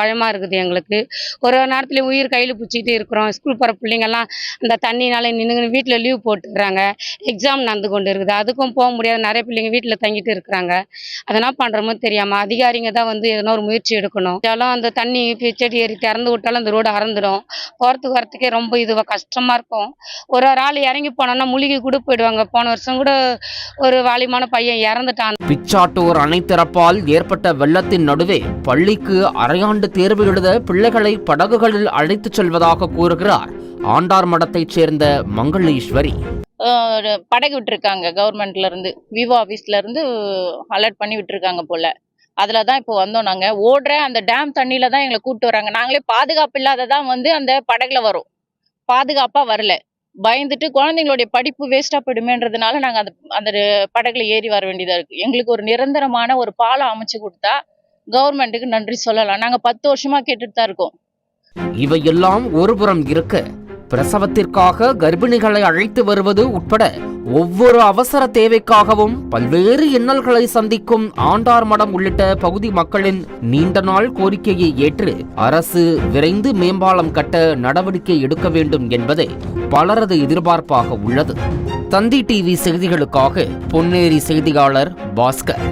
பயமா இருக்குது எங்களுக்கு. ஒரு ஒரு நேரத்துல உயிர் கையில் பிடிச்சிக்கிட்டு இருக்கிறோம். ஸ்கூல் போகிற பிள்ளைங்கெல்லாம் அந்த தண்ணினால நின்று வீட்டில் லீவ் போட்டுக்கிறாங்க. எக்ஸாம் நடந்து கொண்டு இருக்குது. அதுக்கும் போக முடியாது. நிறைய பிள்ளைங்க வீட்டில் தங்கிட்டு இருக்கிறாங்க. அதெல்லாம் பண்ணுறமோ தெரியாமல் அதிகாரிங்க தான் வந்து எதனா ஒரு முயற்சி எடுக்கணும். இருந்தாலும் அந்த தண்ணி செடி ஏறி திறந்து விட்டாலும் அந்த ரோடு அறந்துடும். போகிறதுக்கு வரத்துக்கே ரொம்ப இதுவாக கஷ்டமாக இருக்கும். ஒரு ஒரு ஆள் இறங்கி போனோன்னா முழுகி கூட போயிடுவாங்க. போன வருஷம் கூட ஒரு வாலிமான பையன் இறந்துட்டான். பிச்சாட்டூர் அணை திறப்பால் ஏற்பட்ட வெள்ளத்தின் நடுவே பள்ளிக்கு அரையாண்டு தேர்வு எழுத பிள்ளைகளை படகுகளில் அழைத்துச் செல்வதாக கூறுகிறார். ஆண்டார் மடத்தைச் சேர்ந்த மங்களீஸ்வரி. ஒரு படகு விட்டுருக்காங்க கவர்மெண்ட்ல இருந்து விவோ ஆஃபீஸ்ல இருந்து அலர்ட் பண்ணி விட்டுருக்காங்க போல. அதில் தான் இப்போ வந்தோம் நாங்கள் ஓடுற அந்த டேம் தண்ணியில தான் எங்களை கூப்பிட்டு வராங்க. நாங்களே பாதுகாப்பு இல்லாததான் வந்து அந்த படகுல வரும். பாதுகாப்பாக வரல. பயந்துட்டு குழந்தைங்களுடைய படிப்பு வேஸ்ட்டாக போயிடுமேன்றதுனால நாங்கள் அந்த அந்த படகுல ஏறி வர வேண்டியதாக இருக்குது எங்களுக்கு ஒரு நிரந்தரமான ஒரு பாலம் அமைச்சு கொடுத்தா கவர்மெண்ட்டுக்கு நன்றி சொல்லலாம். நாங்கள் பத்து வருஷமாக கேட்டுட்டு தான் இருக்கோம். இவையெல்லாம் ஒருபுறம் இருக்க பிரசவத்திற்காக கர்ப்பிணிகளை அழைத்து வருவது உட்பட ஒவ்வொரு அவசர தேவைக்காகவும் பல்வேறு இன்னல்களை சந்திக்கும் ஆண்டார் மடம் உள்ளிட்ட பகுதி மக்களின் நீண்ட நாள் கோரிக்கையை ஏற்று அரசு விரைந்து மேம்பாலம் கட்ட நடவடிக்கை எடுக்க வேண்டும் என்பதே பலரது எதிர்பார்ப்பாக உள்ளது. தந்தி டிவி செய்திகளுக்காக பொன்னேரி செய்தியாளர் பாஸ்கர்.